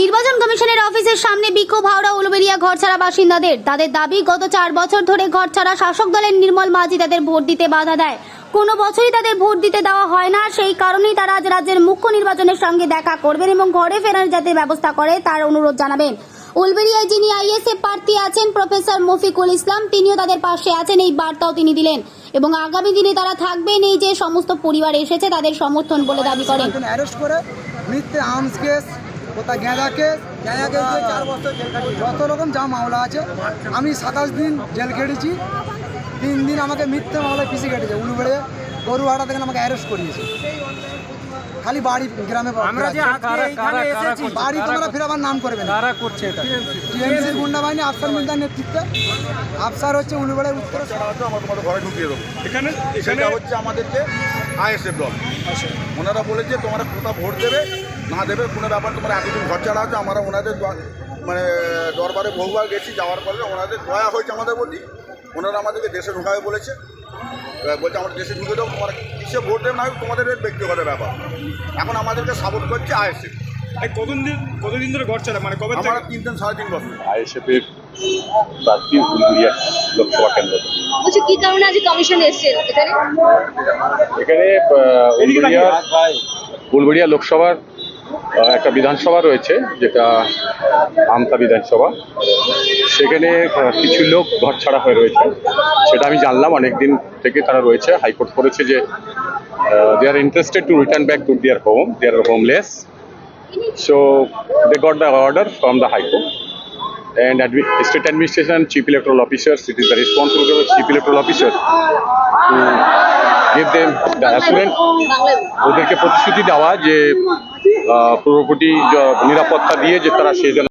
নির্বাচন কমিশনের অফিসের সামনে বিক্ষোভ, হাওড়া, উলুবেরিয়া ঘরছাড়া বাসিন্দাদের। তাদের দাবি, গত চার বছর ধরে ঘরছাড়া শাসক দলের নির্মল মাঝি তাদের ভোট দিতে বাধা দেয়। কোনো বছরই তাদের ভোট দিতে দেওয়া হয় না, সেই কারণেই তারা আজ রাজ্যের মুখ্য নির্বাচনের সঙ্গে দেখা করবেন এবং ঘরে ফেরার যাতে ব্যবস্থা করে, তার অনুরোধ জানাবেন। উলবেরিয়ায় যিনি আইএসএফ প্রার্থী আছেন, প্রফেসর মফিকুল ইসলাম, তিনিও তাদের পাশে আছেন, এই বার্তাও তিনি দিলেন। এবং আগামী দিনে তারা থাকবেন, এই যে সমস্ত পরিবার এসেছে, তাদের সমর্থন বলে দাবি করেন। কোথায় গেঁদা কেস? গেঁদা কেস দিয়ে চার বছর যত রকম যা মামলা আছে আমি সাতাশ দিন জেল খেটেছি। তিন দিন আমাকে মিথ্যে মামলায় পিসি কেটেছে উলুবেড়ে। গরুহাটা থেকে আমাকে অ্যারেস্ট করিয়েছে। খালি বাড়ি গ্রামে বাড়ি তোমরা ফেরাবার নাম করবে না। করছে এটা? টিএমসির গুন্ডা বাহিনী আফসার মিন্দার নেতৃত্বে। আফসার হচ্ছে উলুবেড়ে উত্তর। যারা আছে আমরা তোমাদের ঘরে ঢুকিয়ে দেবো। এখানে এখানে হচ্ছে আমাদেরকে আইএসএফ দল। ওনারা বলেছে তোমরা কোথাও ভোট দেবে? না দেবে কোনো ব্যাপার তোমরা এতদিন ঘর ছাড়া আছে আমরা ওনাদের মানে দরবারে বহুবার গেছি যাওয়ার পরে ওনাদের দয়া হয়েছে আমাদের প্রতি। ওনারা আমাদেরকে দেশে ঢুকাবে বলেছে। বলছে আমাদের দেশে ঢুকে দেবো তোমরা কিসে ভোট দেবে? না তোমাদের ব্যক্তিগত ব্যাপার। এখন আমাদেরকে সাপোর্ট করছে আইএসএফ। এই কতদিন দিন কতদিন ধরে ঘর ছাড়া মানে কবে আমরা তিন দিন সাড়ে তিন বছর। আইএসএফের প্রার্থী হুলগুড়িয়া লোকসভা কেন্দ্র। বলছি, কি কারণে আজ কমিশন এখানে? এখানে লোকসভার একটা বিধানসভা রয়েছে, যেটা আমতা বিধানসভা। সেখানে কিছু লোক ঘর ছাড়া হয়ে রয়েছে। সেটা আমি জানলাম অনেক দিন থেকে তারা রয়েছে। হাইকোর্ট করেছে যে they are interested to return back to their home they are homeless so they got the order from the Court. And admi- state administration, chief electoral officers, it is the responsibility of the chief electoral officer to give them the assurance, ওদেরকে প্রতিশ্রুতি দেওয়া যে পূর্বপটি নিরাপত্তা দিয়ে যে তারা সেই